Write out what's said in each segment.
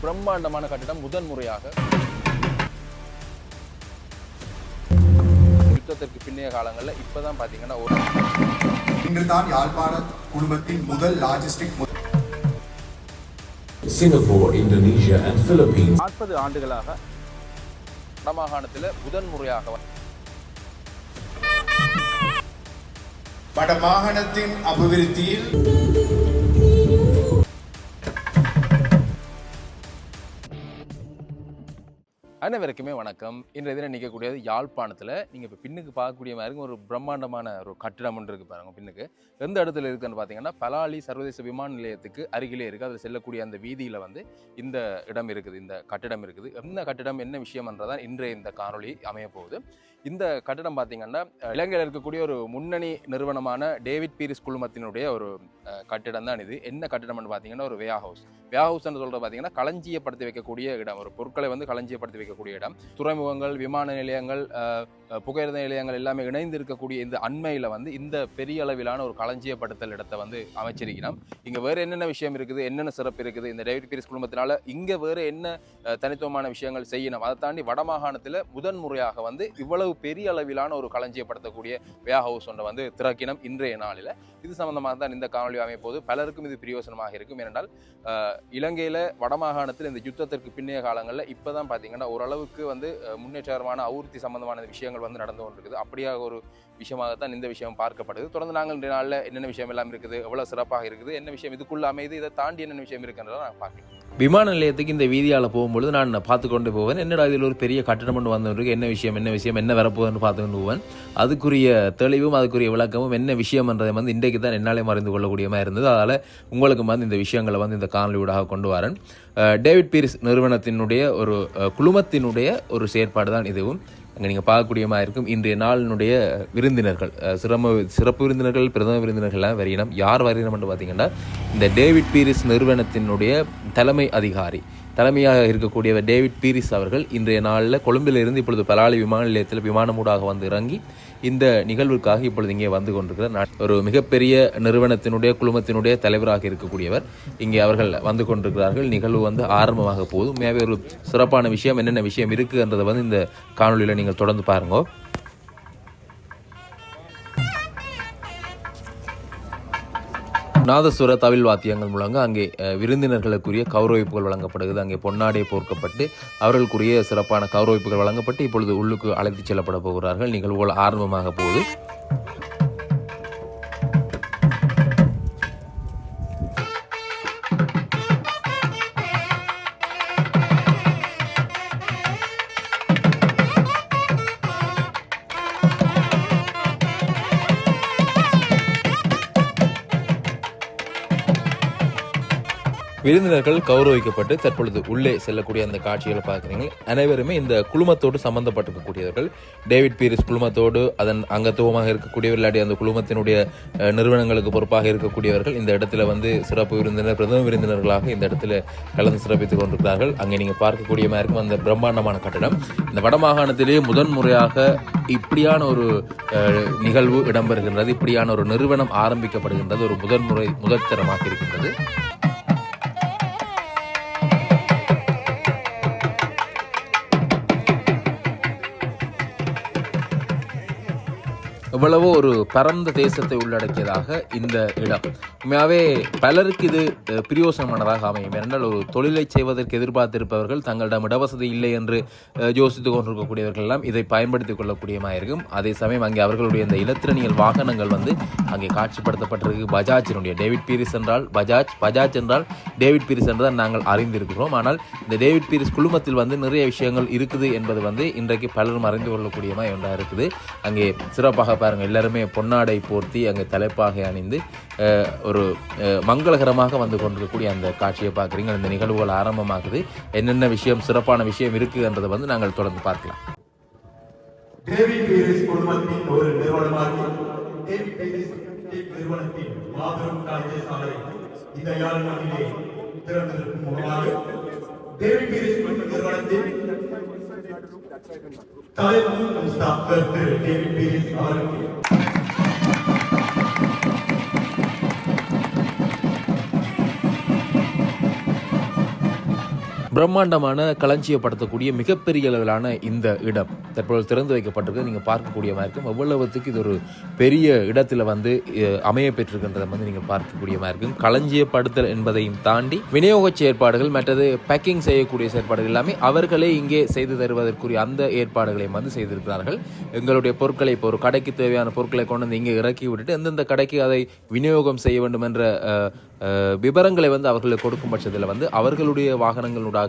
பிரம்மாண்டமான கட்டிடம் முதன் முறையாக யுத்தத்திற்கு பின்னைய காலங்களில் இப்பதான் பாத்தீங்கன்னா ஒரு இன்றுதான் யாழ்ப்பாண குடும்பத்தின் முதல் logistic Singapore, Indonesia, and Philippines. நாற்பது ஆண்டுகளாக வடமாகாணத்தில் முதன் முறையாக வடமாகாணத்தின் அபிவிருத்தியில் அனைவருக்குமே வணக்கம். இன்றைய தினம் நிற்கக்கூடியது யாழ்ப்பாணத்தில். நீங்கள் இப்போ பின்னுக்கு பார்க்கக்கூடிய மாதிரி இருக்கும் ஒரு பிரம்மாண்டமான ஒரு கட்டிடம் ஒன்று இருக்குது பாருங்கள் பின்னுக்கு. எந்த இடத்துல இருக்குன்னு பார்த்தீங்கன்னா பலாலி சர்வதேச விமான நிலையத்துக்கு அருகிலே இருக்குது அதில் செல்லக்கூடிய அந்த வீதியில் வந்து இந்த இடம் இருக்குது இந்த கட்டிடம் இருக்குது. என்ன கட்டிடம் என்ன விஷயம்ன்றதான் இன்றைய இந்த காணொலி அமைய போகுது இந்த கட்டடம் பார்த்தீங்கன்னா இலங்கையில் இருக்கக்கூடிய ஒரு முன்னணி நிறுவனமான டேவிட் பீரிஸ் குழுமத்தினுடைய ஒரு கட்டிடம் தான் இது. என்ன கட்டிடம்னு பார்த்தீங்கன்னா ஒரு வே ஹவுஸ் வே ஹவுஸ்ன்னு சொல்கிறது பார்த்தீங்கன்னா களஞ்சியப்படுத்தி வைக்கக்கூடிய இடம். ஒரு பொருட்களை வந்து களஞ்சியப்படுத்தி வைக்கக்கூடிய இடம். துறைமுகங்கள் விமான நிலையங்கள் புகையிரத நிலையங்கள் எல்லாமே இணைந்து இருக்கக்கூடிய இந்த அண்மையில் வந்து இந்த பெரிய அளவிலான ஒரு களஞ்சியப்படுத்தல் இடத்தை வந்து அமைச்சிருக்கிறோம் இங்கே வேறு என்னென்ன விஷயம் இருக்குது? என்னென்ன சிறப்பு இருக்குது? இந்த டேவிட் பீரிஸ் குழுமத்தினால இங்கே வேறு என்ன தனித்துவமான விஷயங்கள் செய்யணும்? அதை தாண்டி வடமாகாணத்தில் முதன் முறையாக வந்து இவ்வளவு பெரிய அளவிலான ஒரு களஞ்சியப்படுத்தக்கூடிய வேயா ஹவுஸ் ஒன்றை வந்து திறக்கினம் இன்றைய நாளில். இது சம்பந்தமாக தான் இந்த காணொலி அமைய போது பலருக்கும் இது பிரயோசனமாக இருக்கும். ஏனென்றால் இலங்கையில் வடமாகாணத்தில் இந்த யுத்தத்திற்கு பின்னைய காலங்களில் இப்போ தான் பார்த்தீங்கன்னா ஓரளவுக்கு வந்து முன்னேற்றகரமான அவுர்த்தி சம்பந்தமான விஷயங்கள் வந்து நடந்து கொண்டிருக்குது. அப்படியாக ஒரு விஷயமாகத்தான் இந்த விஷயம் பார்க்கப்படுது. தொடர்ந்து நாங்கள் இன்றைய நாளில் என்னென்ன விஷயம் எல்லாம் இருக்குது எவ்வளோ சிறப்பாக இருக்குது என்ன விஷயம் இதுக்குள்ள அமைது இதை தாண்டி என்னென்ன விஷயம் இருக்குன்றதை நான் பார்க்கலாம் விமான நிலையத்துக்கு இந்த வீதியால் போகும்பொழுது நான் பார்த்து கொண்டு போவேன். என்னடா இதில் ஒரு பெரிய கட்டணம் ஒன்று வந்திருக்கு என்ன விஷயம் என்ன விஷயம் என்ன வரப்போகுதுன்னு பார்த்து அதுக்குரிய தெளிவும் அதுக்குரிய விளக்கமும் என்ன விஷயம்ன்றதை வந்து இன்றைக்கு தான் என்னாலே மறைந்து கொள்ளக்கூடியமாக இருந்தது. அதனால் உங்களுக்கு வந்து இந்த விஷயங்களை வந்து இந்த காணொலியூடாக கொண்டு வரேன். டேவிட் பீரிஸ் நிறுவனத்தினுடைய ஒரு குழுமத்தினுடைய ஒரு செயற்பாடு தான் இதுவும். அங்கே நீங்கள் பார்க்கக்கூடியமாக இருக்கும். இன்றைய நாளினுடைய விருந்தினர்கள் சிரம சிறப்பு விருந்தினர்கள் பிரதம விருந்தினர்கள்லாம் வரையினம். யார் வரையினம்னு பார்த்தீங்கன்னா இந்த டேவிட் பீரிஸ் நிறுவனத்தினுடைய தலைமை அதிகாரி. தலைமையாக இருக்கக்கூடியவர் டேவிட் பீரிஸ் அவர்கள் இன்றைய நாளில் கொழும்பிலிருந்து இப்பொழுது பலாலி விமான நிலையத்தில் விமானமூடாக வந்து இறங்கி இந்த நிகழ்வுக்காக இப்பொழுது இங்கே வந்து கொண்டிருக்கிறார். ஒரு மிகப்பெரிய நிறுவனத்தினுடைய குழுமத்தினுடைய தலைவராக இருக்கக்கூடியவர் இங்கே அவர்கள் வந்து கொண்டிருக்கிறார்கள். நிகழ்வு வந்து ஆரம்பமாக போதும் மேவே ஒரு சிறப்பான விஷயம் என்னென்ன விஷயம் இருக்குன்றதை வந்து இந்த காணொலியில் நீங்கள் தொடர்ந்து பாருங்கள் நாதஸ்வர தவில் வாத்தியங்கள் மூலங்க அங்கே விருந்தினர்களுக்குரிய கௌரவிப்புகள் வழங்கப்படுகிறது. அங்கே பொன்னாடை போர்க்கப்பட்டு அவர்களுக்குரிய சிறப்பான கௌரவிப்புகள் வழங்கப்பட்டு இப்பொழுது உள்ளுக்கு அழைத்துச் செல்லப்பட போகிறார்கள். நிகழ்வுகள் ஆரம்பமாக போகுது விருந்தினர்கள் கௌரவிக்கப்பட்டு தற்பொழுது உள்ளே செல்லக்கூடிய அந்த காட்சிகளை பார்க்குறீங்க அனைவருமே இந்த குழுமத்தோடு சம்பந்தப்பட்டிருக்கக்கூடியவர்கள். டேவிட் பீரிஸ் குழுமத்தோடு அதன் அங்கத்துவமாக இருக்கக்கூடிய விளையாடி அந்த குழுமத்தினுடைய நிறுவனங்களுக்கு பொறுப்பாக இருக்கக்கூடியவர்கள் இந்த இடத்துல வந்து சிறப்பு விருந்தினர் பிரதம விருந்தினர்களாக இந்த இடத்துல கலந்து சிறப்பித்துக் கொண்டிருக்கிறார்கள். அங்கே நீங்கள் பார்க்கக்கூடிய மாதிரி இருக்கும் அந்த பிரம்மாண்டமான கட்டடம். இந்த வடமாகாணத்திலேயே முதன் முறையாக இப்படியான ஒரு நிகழ்வு இடம்பெறுகின்றது. இப்படியான ஒரு நிறுவனம் ஆரம்பிக்கப்படுகின்றது. ஒரு முதன்முறை முதற்தரமாக இருக்கின்றது. எவ்வளவோ ஒரு பரந்த தேசத்தை உள்ளடக்கியதாக இந்த இடம். உண்மையாகவே பலருக்கு இது பிரியோசனமானதாக அமையும். ஏனென்றால் ஒரு தொழிலை செய்வதற்கு எதிர்பார்த்திருப்பவர்கள் தங்களிடம் இடவசதி இல்லை என்று யோசித்துக் கொண்டிருக்கக்கூடியவர்கள் எல்லாம் இதை பயன்படுத்திக் கொள்ளக்கூடியமாக இருக்கும் அதே சமயம் அங்கே அவர்களுடைய இந்த இலத்திரனியல் வாகனங்கள் வந்து அங்கே காட்சிப்படுத்தப்பட்டிருக்கு. பஜாஜினுடைய டேவிட் பீரிஸ் என்றால் பஜாஜ் பஜாஜ் என்றால் டேவிட் பீரிஸ் என்று தான் நாங்கள் அறிந்திருக்கிறோம். ஆனால் இந்த டேவிட் பீரிஸ் குழுமத்தில் வந்து நிறைய விஷயங்கள் இருக்குது என்பது வந்து இன்றைக்கு பலரும் அறிந்து கொள்ளக்கூடியமாக ஒன்றாக இருக்குது அங்கே சிறப்பாக பாருங்க எல்லாருமே பொன்னாடை போர்த்தி அங்கே தலைப்பாகை அணிந்து ஒரு மங்களகரமாக வந்து கொண்டிருக்கக்கூடிய அந்த காட்சியை பார்க்குறீங்க. இந்த நிகழ்வுகள் ஆரம்பமாகுது. என்னென்ன விஷயம் சிறப்பான விஷயம் இருக்குன்றதை வந்து நாங்கள் தொடர்ந்து பார்க்கலாம். டேவிட் பீரிஸ் குழுமத்தின் ஒரு நிறுவனமாகி டேவிட் பீரிஸ் நிறுவனத்தின் மாபெரும் களஞ்சிய சாலை இந்த யாழ்ப்பாணிலே திறந்திருக்கும் முகமாக டேவிட் பீரிஸ் நிறுவனத்தின் தலைவர் முஸ்தாபர் திரு டேவிட் பீரிஸ் அவர்களுக்கு பிரம்மாண்டமான களஞ்சியப்படுத்தக்கூடிய மிகப்பெரிய அளவிலான இந்த இடம் தற்போது திறந்து வைக்கப்பட்டிருக்கு நீங்கள் பார்க்கக்கூடிய மாதிரி இருக்கும். எவ்வளவுத்துக்கு இது ஒரு பெரிய இடத்துல வந்து அமைய பெற்றிருக்கின்றதை வந்து நீங்கள் பார்க்கக்கூடிய மாதிரி இருக்கும். களஞ்சியப்படுத்தல் என்பதையும் தாண்டி விநியோக செயற்பாடுகள் மற்றது பேக்கிங் செய்யக்கூடிய செயற்பாடுகள் எல்லாமே அவர்களே இங்கே செய்து தருவதற்குரிய அந்த ஏற்பாடுகளையும் வந்து செய்திருக்கிறார்கள். எங்களுடைய பொருட்களை இப்போ ஒரு கடைக்கு தேவையான பொருட்களை கொண்டு வந்து இங்கே இறக்கி விட்டுட்டு எந்தெந்த கடைக்கு அதை விநியோகம் செய்ய வேண்டும் என்ற விவரங்களை வந்து அவர்களுக்கு கொடுக்கும் பட்சத்தில் வந்து அவர்களுடைய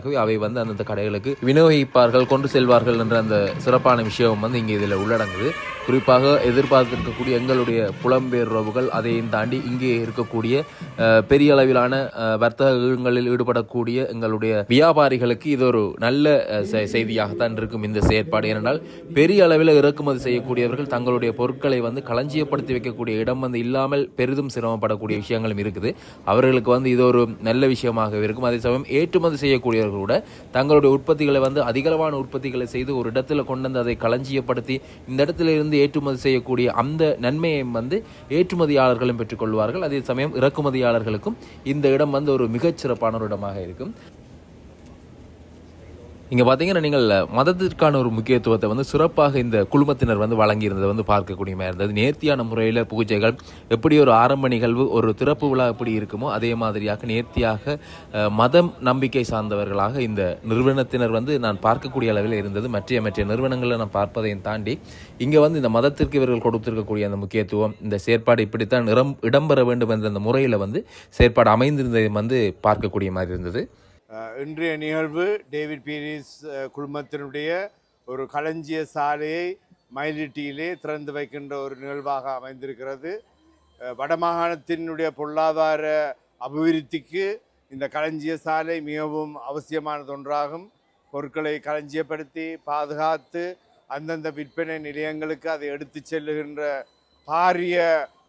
வாகனங்களூடாகவே அவை வந்து அந்தந்த கடைகளுக்கு விநியோகிப்பார்கள் கொண்டு செல்வார்கள் என்ற அந்த சிறப்பான விஷயம் வந்து இங்கே இதில் உள்ளடங்குது. குறிப்பாக எதிர்பார்த்திருக்கக்கூடிய எங்களுடைய புலம்பெயர் உறவுகள் அதையும் தாண்டி இங்கே இருக்கக்கூடிய பெரிய அளவிலான வர்த்தகங்களில் ஈடுபடக்கூடிய எங்களுடைய வியாபாரிகளுக்கு இது ஒரு நல்ல செய்தியாகத்தான் இருக்கும் இந்த செயற்பாடு. ஏனென்றால் பெரிய அளவில் இறக்குமதி செய்யக்கூடியவர்கள் தங்களுடைய பொருட்களை வந்து களஞ்சியப்படுத்தி வைக்கக்கூடிய இடம் வந்து இல்லாமல் பெரிதும் சிரமப்படக்கூடிய விஷயங்களும் இருக்குது. அவர்களுக்கு வந்து இது ஒரு நல்ல விஷயமாக இருக்கும். அதே சமயம் ஏற்றுமதி செய்யக்கூடிய கூட தங்களுடைய உற்பத்திகளை வந்து அதிகளவான உற்பத்திகளை செய்து ஒரு இடத்துல கொண்டு வந்து அதை களஞ்சியப்படுத்தி இந்த இடத்துல இருந்து ஏற்றுமதி செய்யக்கூடிய அந்த நன்மையை வந்து ஏற்றுமதியாளர்களும் பெற்றுக்கொள்வார்கள். அதே சமயம் இறக்குமதியாளர்களுக்கும் இந்த இடம் வந்து ஒரு மிகச்சிறப்பான ஒரு இடமாக இருக்கும். இங்கே பார்த்தீங்கன்னா நீங்கள் மதத்திற்கான ஒரு முக்கியத்துவத்தை வந்து சிறப்பாக இந்த குழுமத்தினர் வந்து வழங்கியிருந்ததை வந்து பார்க்கக்கூடிய மாதிரி இருந்தது. நேர்த்தியான முறையில் பூஜைகள் எப்படி ஒரு ஆரம்ப நிகழ்வு ஒரு திறப்பு விழா எப்படி இருக்குமோ அதே மாதிரியாக நேர்த்தியாக மதம் நம்பிக்கை சார்ந்தவர்களாக இந்த நிறுவனத்தினர் வந்து நான் பார்க்கக்கூடிய அளவில் இருந்தது. மற்ற மற்ற நிறுவனங்களில் நான் பார்ப்பதையும் தாண்டி இங்கே வந்து இந்த மதத்திற்கு இவர்கள் கொடுத்திருக்கக்கூடிய அந்த முக்கியத்துவம் இந்த செயற்பாடு இப்படித்தான் நிறம் இடம்பெற வேண்டும் என்ற அந்த முறையில் வந்து செயற்பாடு அமைந்திருந்ததையும் வந்து பார்க்கக்கூடிய மாதிரி இருந்தது. இன்றைய நிகழ்வு டேவிட் பீரிஸ் குழுமத்தினுடைய ஒரு களஞ்சிய சாலையை மயிலிட்டியிலே திறந்து வைக்கின்ற ஒரு நிகழ்வாக அமைந்திருக்கிறது. வடமாகாணத்தினுடைய பொருளாதார அபிவிருத்திக்கு இந்த களஞ்சிய சாலை மிகவும் அவசியமானது ஒன்றாகும். பொருட்களை களஞ்சியப்படுத்தி பாதுகாத்து அந்தந்த விற்பனை நிலையங்களுக்கு அதை எடுத்து செல்லுகின்ற பாரிய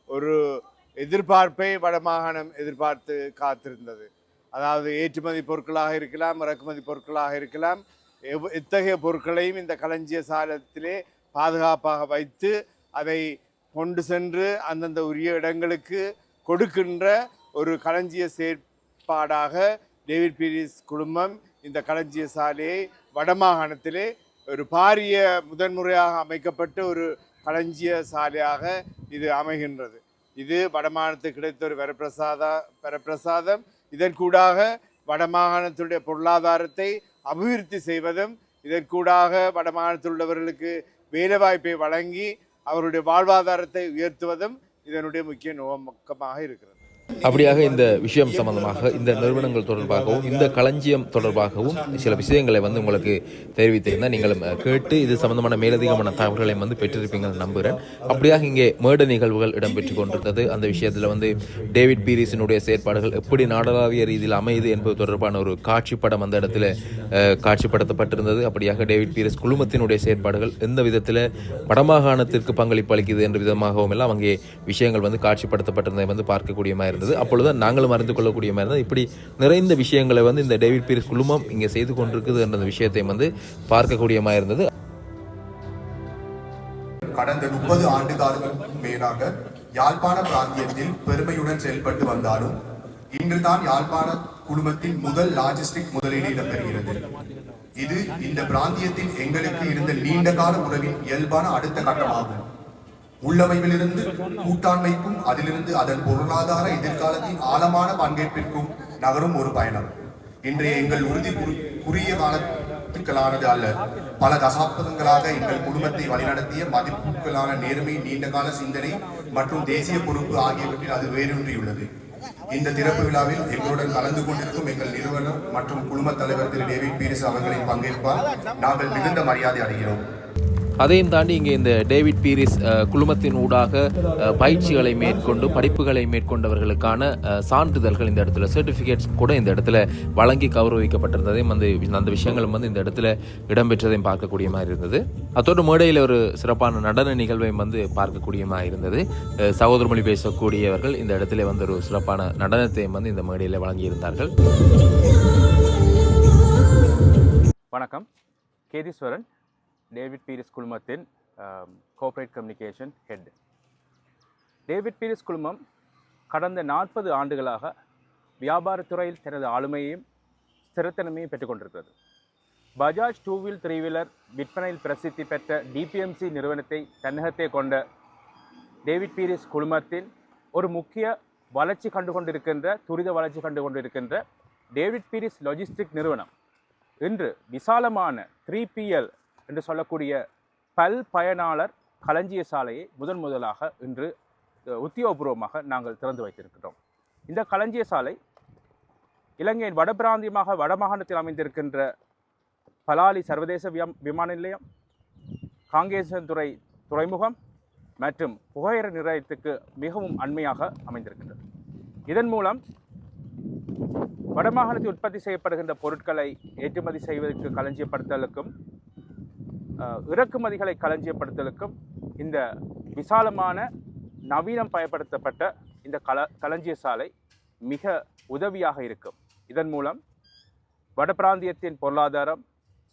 ஒரு எதிர்பார்ப்பை வடமாகாணம் எதிர்பார்த்து காத்திருந்தது. அதாவது ஏற்றுமதி பொருட்களாக இருக்கலாம் இறக்குமதி பொருட்களாக இருக்கலாம். எவ் எத்தகைய பொருட்களையும் இந்த களஞ்சிய சாலத்திலே பாதுகாப்பாக வைத்து அதை கொண்டு சென்று அந்தந்த உரிய இடங்களுக்கு கொடுக்கின்ற ஒரு களஞ்சிய செயற்பாடாக டேவிட் பீரிஸ் குழுமம் இந்த களஞ்சிய சாலையை வடமாகாணத்திலே ஒரு பாரிய முதன்முறையாக அமைக்கப்பட்ட ஒரு களஞ்சிய சாலையாக இது அமைகின்றது. இது வடமாகாணத்துக்கு கிடைத்த ஒரு வரப்பிரசாத வரப்பிரசாதம். இதற்கூடாக வடமாகாணத்துடைய பொருளாதாரத்தை அபிவிருத்தி செய்வதும் இதற்கூடாக வடமாகாணத்தில் உள்ளவர்களுக்கு வேலைவாய்ப்பை வழங்கி அவருடைய வாழ்வாதாரத்தை உயர்த்துவதும் இதனுடைய முக்கிய நோக்கமாக இருக்கிறது. அப்படியாக இந்த விஷயம் சம்பந்தமாக இந்த நிறுவனங்கள் தொடர்பாகவும் இந்த களஞ்சியம் தொடர்பாகவும் சில விஷயங்களை வந்து உங்களுக்கு தெரிவித்திருந்தால் நீங்களும் கேட்டு இது சம்பந்தமான மேலதிகமான தகவல்களை வந்து பெற்றிருப்பீங்கன்னு நம்புகிறேன். அப்படியாக இங்கே மேட நிகழ்வுகள் இடம்பெற்று கொண்டிருந்தது. அந்த விஷயத்தில் வந்து டேவிட் பீரிஸினுடைய செயற்பாடுகள் எப்படி நாடளாவிய ரீதியில் அமையுது என்பது தொடர்பான ஒரு காட்சிப்படம் அந்த இடத்துல காட்சிப்படுத்தப்பட்டிருந்தது. அப்படியாக டேவிட் பீரிஸ் குழுமத்தினுடைய செயற்பாடுகள் எந்த விதத்தில் வடமாகாணத்திற்கு பங்களிப்பு அளிக்குது என்ற விதமாகவும் எல்லாம் அங்கே விஷயங்கள் வந்து காட்சிப்படுத்தப்பட்டிருந்ததை வந்து பார்க்கக்கூடிய மாதிரி இருந்தது. அப்பொழுது நாங்களும் அறிந்து கொள்ளக்கூடிய மாதிரி இருந்தது இப்படி நிறைந்த விஷயங்களை வந்து இந்த டேவிட் பீரிஸ் குழுமம் இங்கே செய்து கொண்டிருக்குது என்ற விஷயத்தை வந்து பார்க்கக்கூடிய மாதிரி இருந்தது. கடந்த முப்பது ஆண்டு காலங்களுக்கு மேலாக யாழ்ப்பாண பிராந்தியத்தில் பெருமையுடன் செயல்பட்டு வந்தாலும் இன்றுதான் யாழ்ப்பாண குழுமத்தின் முதல் லாஜிஸ்டிக் முதலீடு இடம்பெறுகிறது. இது இந்த பிராந்தியத்தில் எங்களுக்கு இருந்த நீண்ட கால உறவின் இயல்பான அடுத்த கட்டமாகும். உள்ளமைவிலிருந்து கூட்டாண்மைக்கும் அதிலிருந்து அதன் பொருளாதார எதிர்காலத்தின் ஆழமான பங்கேற்பிற்கும் நகரும் ஒரு பயணம். இன்றைய எங்கள் உறுதி குறுகிய காலத்துக்களானது அல்ல. பல தசாப்தங்களாக எங்கள் குடும்பத்தை வழிநடத்திய மதிப்புகளான நேர்மை நீண்டகால சிந்தனை மற்றும் தேசிய பொறுப்பு ஆகியவற்றில் அது வேரூன்றியுள்ளது. இந்த திறப்பு விழாவில் எங்களுடன் கலந்து கொண்டிருக்கும் எங்கள் நிறுவனம் மற்றும் குடும்பத் தலைவர் திரு. டேவிட் பீரிஸ் அவர்களின் பங்கேற்பால் நாங்கள் மிகுந்த மரியாதை அடைகிறோம். அதையும் தாண்டி இங்கே இந்த டேவிட் பீரிஸ் குழுமத்தின் ஊடாக பயிற்சிகளை மேற்கொண்டு படிப்புகளை மேற்கொண்டவர்களுக்கான சான்றிதழ்கள் இந்த இடத்துல சர்டிஃபிகேட்ஸ் கூட இந்த இடத்துல வழங்கி கௌரவிக்கப்பட்டிருந்ததையும் அந்த அந்த விஷயங்களும் வந்து இந்த இடத்துல இடம்பெற்றதையும் பார்க்கக்கூடிய மாதிரி இருந்தது. அத்தோடு மேடையில் ஒரு சிறப்பான நடன நிகழ்வையும் வந்து பார்க்கக்கூடிய மாதிரி இருந்தது. சகோதர மொழி பேசக்கூடியவர்கள் இந்த இடத்துல வந்து ஒரு சிறப்பான நடனத்தையும் வந்து இந்த மேடையில் வழங்கியிருந்தார்கள். வணக்கம். கேதீஸ்வரன் டேவிட் பீரிஸ் குழுமத்தின் corporate communication head David Peiris குழுமம் கடந்த நாற்பது ஆண்டுகளாக வியாபாரத்துறையில் தனது ஆளுமையையும் ஸ்திரத்தன்மையும் பெற்றுக்கொண்டிருக்கிறது Bajaj two wheel three wheeler விற்பனையில் பிரசித்தி பெற்ற டிபிஎம்சி நிறுவனத்தை தன்னகத்தை கொண்ட டேவிட் பீரிஸ் குழுமத்தின் ஒரு முக்கிய வளர்ச்சி கண்டு கொண்டிருக்கின்ற துரித வளர்ச்சி கண்டு கொண்டிருக்கின்ற டேவிட் பீரிஸ் லாஜிஸ்டிக் நிறுவனம் இன்று விசாலமான த்ரீ பிஎல் என்று சொல்லக்கூடிய பல் பயனாளர் களஞ்சிய சாலையை முதன் முதலாக இன்று உத்தியோகபூர்வமாக நாங்கள் திறந்து வைத்திருக்கிறோம். இந்த களஞ்சிய சாலை இலங்கையின் வடபிராந்தியமாக வடமாகாணத்தில் அமைந்திருக்கின்ற பலாலி சர்வதேச விமான நிலையம் காங்கேசன்துறை துறைமுகம் மற்றும் புகையிற நிலையத்துக்கு மிகவும் அண்மையாக அமைந்திருக்கின்றது. இதன் மூலம் வடமாகாணத்தில் உற்பத்தி செய்யப்படுகின்ற பொருட்களை ஏற்றுமதி செய்வதற்கு களஞ்சியப்படுத்தலுக்கும் இறக்குமதிகளை களஞ்சியப்படுத்தலுக்கும் இந்த விசாலமான நவீனம் பயன்படுத்தப்பட்ட இந்த கள களஞ்சிய சாலை மிக உதவியாக இருக்கும். இதன் மூலம் வடபிராந்தியத்தின் பொருளாதாரம்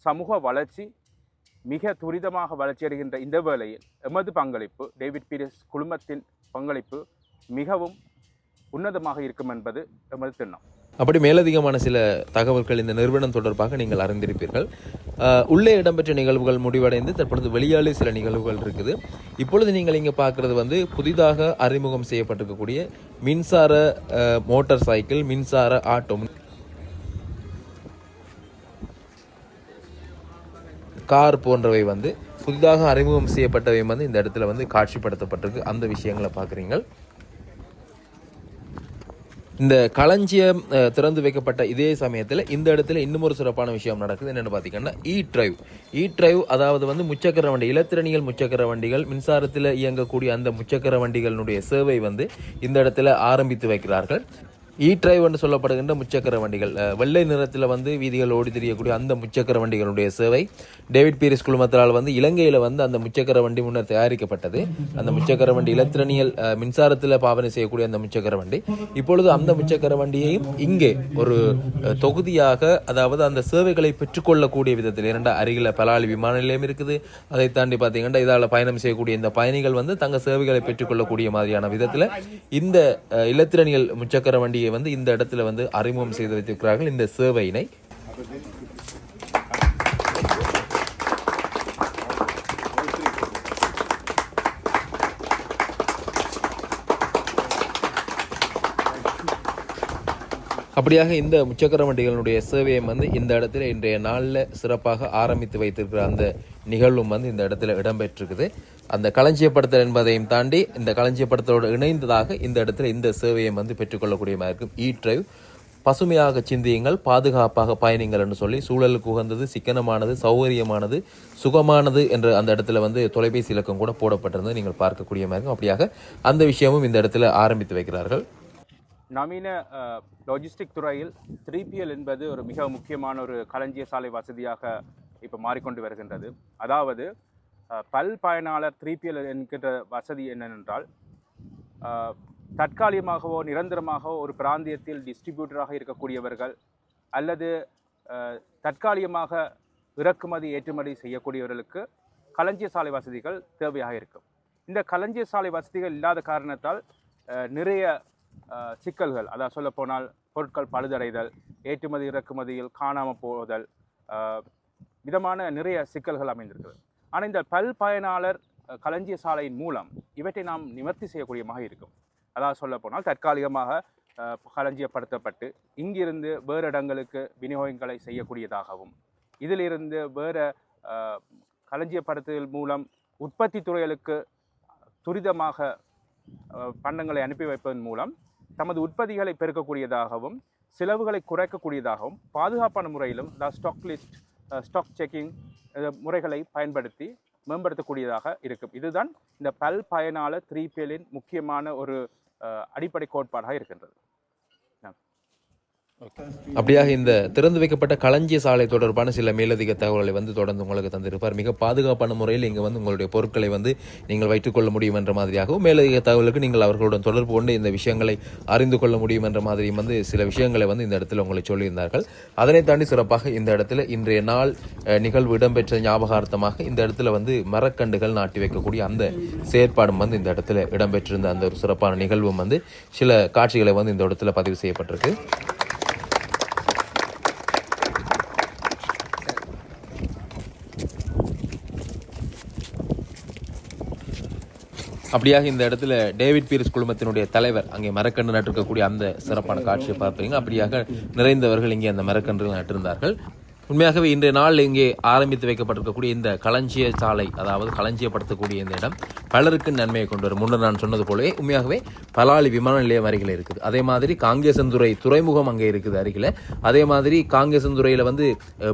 சமூக வளர்ச்சி மிக துரிதமாக வளர்ச்சியடைகின்ற இந்த வேளையில் எமது பங்களிப்பு டேவிட் பீரிஸ் குழுமத்தின் பங்களிப்பு மிகவும் உன்னதமாக இருக்கும் என்பது எமது திண்ணம் அப்படி மேலதிகமான சில தகவல்கள் இந்த நிறுவனம் தொடர்பாக நீங்கள் அறிந்திருப்பீர்கள். உள்ளே இடம்பெற்ற நிகழ்வுகள் முடிவடைந்து தற்பொழுது வெளியாலே சில நிகழ்வுகள் இருக்குது. இப்பொழுது நீங்கள் இங்கே பார்க்குறது வந்து புதிதாக அறிமுகம் செய்யப்பட்டிருக்கக்கூடிய மின்சார மோட்டார் சைக்கிள் மின்சார ஆட்டோ. கார் போன்றவை வந்து புதிதாக அறிமுகம் செய்யப்பட்டவை வந்து இந்த இடத்துல வந்து காட்சிப்படுத்தப்பட்டிருக்கு. அந்த விஷயங்களை பார்க்குறீங்க இந்த களஞ்சியம் திறந்து வைக்கப்பட்ட இதே சமயத்தில் இந்த இடத்துல இன்னும் ஒரு சிறப்பான விஷயம் நடக்குது. என்னென்னு பார்த்தீங்கன்னா இ டிரைவ் இ டிரைவ் அதாவது வந்து முச்சக்கர வண்டி இலத்திரணிகள் முச்சக்கர வண்டிகள் மின்சாரத்தில் இயங்கக்கூடிய அந்த முச்சக்கர வண்டிகளினுடைய சேவை வந்து இந்த இடத்துல ஆரம்பித்து வைக்கிறார்கள். இ டிரைவ் என்று சொல்லப்படுகின்ற முச்சக்கர வண்டிகள். வெள்ளை நிறத்தில் வந்து வீதிகள் ஓடி தெரியக்கூடிய அந்த முச்சக்கர வண்டிகளுடைய சேவை டேவிட் பீரிஸ் குழுமத்தால் வந்து இலங்கையில் வந்து அந்த முச்சக்கர வண்டி முன்னர் தயாரிக்கப்பட்டது. அந்த முச்சக்கர வண்டி இலத்திரனியல் மின்சாரத்தில் பாவனை செய்யக்கூடிய அந்த முச்சக்கர வண்டி. இப்பொழுது அந்த முச்சக்கர வண்டியையும் இங்கே ஒரு தொகுதியாக அதாவது அந்த சேவைகளை பெற்றுக்கொள்ளக்கூடிய விதத்தில் இரண்டா அருகில் பலாலி விமான நிலையம் இருக்குது. அதை தாண்டி பார்த்தீங்கன்னா இதால் பயணம் செய்யக்கூடிய இந்த பயணிகள் வந்து தங்க சேவைகளை பெற்றுக்கொள்ளக்கூடிய மாதிரியான விதத்தில் இந்த இலத்திரனியல் முச்சக்கர வண்டியை சேவையை வந்து இந்த இடத்துல வந்து அறிமுகம் செய்து வைத்திருக்கிறார்கள். இந்த சேவையினை. அப்படியாக இந்த முச்சக்கர வண்டிகளுடைய சேவையை வந்து இந்த இடத்துல இன்றைய நாளில் சிறப்பாக ஆரம்பித்து வைத்திருக்கிற அந்த நிகழ்வும் வந்து இந்த இடத்துல இடம்பெற்றிருக்குது. அந்த களஞ்சியப்படுத்தல் என்பதையும் தாண்டி இந்த களஞ்சியப்படுத்தலோடு இணைந்ததாக இந்த இடத்துல இந்த சேவையை வந்து பெற்றுக்கொள்ளக்கூடியமாக இருக்கும். இ டிரைவ் பசுமையாக சிந்தியுங்கள் பாதுகாப்பாக பயணிங்கள் என்று சொல்லி சூழலுக்கு உகந்தது சிக்கனமானது சௌகரியமானது சுகமானது என்ற அந்த இடத்துல வந்து தொலைபேசி இலக்கம் கூட போடப்பட்டிருந்தது. நீங்கள் பார்க்கக்கூடிய மாதிரி இருக்கும். அப்படியாக அந்த விஷயமும் இந்த இடத்துல ஆரம்பித்து வைக்கிறார்கள். நவீன லாஜிஸ்டிக் துறையில் த்ரீபிஎல் என்பது ஒரு மிக முக்கியமான ஒரு களஞ்சிய சாலை வசதியாக இப்போ மாறிக்கொண்டு வருகின்றது. அதாவது பல் பயனாளர் த்ரீபிஎல் என்கின்ற வசதி என்னவென்றால் தற்காலிகமாகவோ நிரந்தரமாகவோ ஒரு பிராந்தியத்தில் டிஸ்ட்ரிபியூட்டராக இருக்கக்கூடியவர்கள் அல்லது தற்காலிகமாக இறக்குமதி ஏற்றுமதி செய்யக்கூடியவர்களுக்கு களஞ்சிய சாலை வசதிகள் தேவையாக இருக்கும். இந்த களஞ்சிய சாலை வசதிகள் இல்லாத காரணத்தால் நிறைய சிக்கல்கள் அதாவது சொல்லப்போனால் பொருட்கள் பழுதடைதல் ஏற்றுமதி இறக்குமதியில் காணாமல் போதல் விதமான நிறைய சிக்கல்கள் அமைந்திருக்கிறது. ஆனால் இந்த பல் பயனாளர் களஞ்சிய சாலையின் மூலம் இவற்றை நாம் நிவர்த்தி செய்யக்கூடியமாக இருக்கும். அதாவது சொல்லப்போனால் தற்காலிகமாக களஞ்சியப்படுத்தப்பட்டு இங்கிருந்து வேறு இடங்களுக்கு விநியோகங்களை செய்யக்கூடியதாகவும் இதிலிருந்து வேறு களஞ்சியப்படுத்துதல் மூலம் உற்பத்தி துறைகளுக்கு துரிதமாக பண்டங்களை அனுப்பி வைப்பதன் மூலம் தமது உற்பத்திகளை பெருக்கக்கூடியதாகவும் செலவுகளை குறைக்கக்கூடியதாகவும் பாதுகாப்பான முறையிலும் the stock list stock checking முறைகளை பயன்படுத்தி மேம்படுத்தக்கூடியதாக இருக்கும். இதுதான் இந்த பல் பயனாளர் த்ரீ பேலின் முக்கியமான ஒரு அடிப்படை கோட்பாடாக இருக்கின்றது. அப்படியாக இந்த திறந்து வைக்கப்பட்ட களஞ்சிய சாலை தொடர்பான சில மேலதிக தகவல்களை வந்து தொடர்ந்து உங்களுக்கு தந்திருப்பார். மிக பாதுகாப்பான முறையில் இங்கே வந்து உங்களுடைய பொருட்களை வந்து நீங்கள் வைத்துக்கொள்ள முடியும் என்ற மாதிரியாகவும் மேலதிக தகவலுக்கு நீங்கள் அவர்களுடன் தொடர்பு கொண்டு இந்த விஷயங்களை அறிந்து கொள்ள முடியும் என்ற மாதிரியும் வந்து சில விஷயங்களை வந்து இந்த இடத்துல உங்களை சொல்லியிருந்தார்கள். அதனை தாண்டி சிறப்பாக இந்த இடத்துல இன்றைய நாள் நிகழ்வு இடம்பெற்ற ஞாபகார்த்தமாக இந்த இடத்துல வந்து மரக்கண்டுகள் நாட்டி வைக்கக்கூடிய அந்த செயற்பாடும் வந்து இந்த இடத்துல இடம்பெற்றிருந்த அந்த ஒரு சிறப்பான நிகழ்வும் வந்து சில காட்சிகளை வந்து இந்த இடத்துல பதிவு செய்யப்பட்டிருக்கு. அப்படியாக இந்த இடத்துல டேவிட் பீரிஸ் குழுமத்தினுடைய தலைவர் அங்கே மரக்கன்று நட்டிருக்கக்கூடிய அந்த சிறப்பான காட்சியை பார்ப்பீங்க. அப்படியாக நிறைந்தவர்கள் இங்கே அந்த மரக்கன்றுகள் நட்டிருந்தார்கள். உண்மையாகவே இன்றைய நாள் இங்கே ஆரம்பித்து வைக்கப்பட்டிருக்கக்கூடிய இந்த களஞ்சிய சாலை அதாவது களஞ்சியப்படுத்தக்கூடிய இந்த இடம் பலருக்கு நன்மையை கொண்டு வரும். முன்னர் நான் சொன்னது போலவே உண்மையாகவே பலாலி விமான நிலையம் அருகில் இருக்குது. அதே மாதிரி காங்கேசந்துறை துறைமுகம் அங்கே இருக்குது அருகில். அதே மாதிரி காங்கேசந்துறையில் வந்து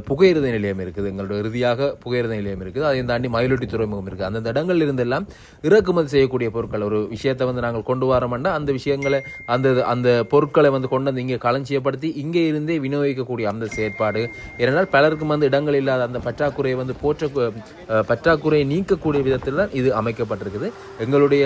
புகையிரத நிலையம் இருக்குது. எங்களோட இறுதியாக புகையிரத நிலையம் இருக்குது. அதை தாண்டி மயிலொட்டி துறைமுகம் இருக்குது. அந்தந்த இடங்கள் இருந்தெல்லாம் இறக்குமதி செய்யக்கூடிய பொருட்கள். ஒரு விஷயத்தை வந்து நாங்கள் கொண்டு வரோம்னா அந்த விஷயங்களை அந்த அந்த பொருட்களை வந்து கொண்டு வந்து இங்கே களஞ்சியப்படுத்தி இங்கே இருந்தே விநியோகிக்கக்கூடிய அந்த செயற்பாடு. ஏனென்றால் பலருக்கும் வந்து இடங்கள் இல்லாத அந்த பற்றாக்குறையை வந்து போற்ற பற்றாக்குறையை நீக்கக்கூடிய விதத்தில் தான் இது அமைக்கப்பட்டிருக்குது. எங்களுடைய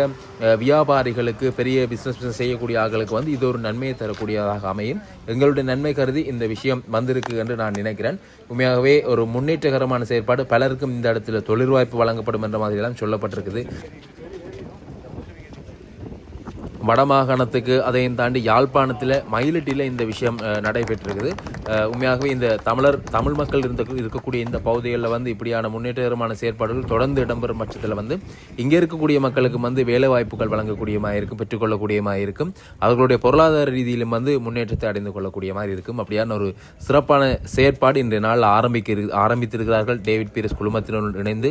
வியாபாரிகளுக்கு பெரிய பிஸ்னஸ் செய்யக்கூடிய ஆட்களுக்கு வந்து இது ஒரு நன்மையை தரக்கூடியதாக அமையும். எங்களுடைய நன்மை கருதி இந்த விஷயம் வந்திருக்கு என்று நான் நினைக்கிறேன். உண்மையாகவே ஒரு முன்னேற்றகரமான செயற்பாடு பலருக்கும் இந்த இடத்துல தொழில் வாய்ப்பு வழங்கப்படும் என்ற மாதிரியெல்லாம் சொல்லப்பட்டிருக்குது. வடமாகாணத்துக்கு அதையும் தாண்டி யாழ்ப்பாணத்தில் மயிலிட்டியில் இந்த விஷயம் நடைபெற்றிருக்குது. உண்மையாகவே இந்த தமிழர் தமிழ் மக்கள் இருந்த இருக்கக்கூடிய இந்த பகுதிகளில் வந்து இப்படியான முன்னேற்றகரமான செயற்பாடுகள் தொடர்ந்து இடம்பெறும் பட்சத்தில் வந்து இங்கே இருக்கக்கூடிய மக்களுக்கு வந்து வேலை வாய்ப்புகள் வழங்கக்கூடியமாக இருக்கும் பெற்றுக்கொள்ளக்கூடியமாக இருக்கும் அவர்களுடைய பொருளாதார ரீதியிலும் வந்து முன்னேற்றத்தை அடைந்து கொள்ளக்கூடிய மாதிரி இருக்கும் அப்படியான ஒரு சிறப்பான செயற்பாடு இன்றைய நாள் ஆரம்பிக்க ஆரம்பித்திருக்கிறார்கள். டேவிட் பீரஸ் குழுமத்தினுடன் இணைந்து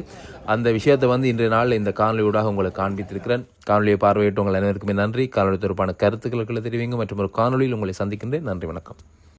அந்த விஷயத்தை வந்து இன்றைய நாள் இந்த காணொலியூடாக உங்களுக்கு காண்பித்திருக்கிறேன். காணொலியை பார்வையிட்டு உங்கள் அனைவருக்குமே நன்றி. காணொலி தொடர்பான கருத்துக்களுக்கு தெரிவிங்க. மற்றும் ஒரு காணொலியில் உங்களை சந்திக்கின்றேன். நன்றி வணக்கம்.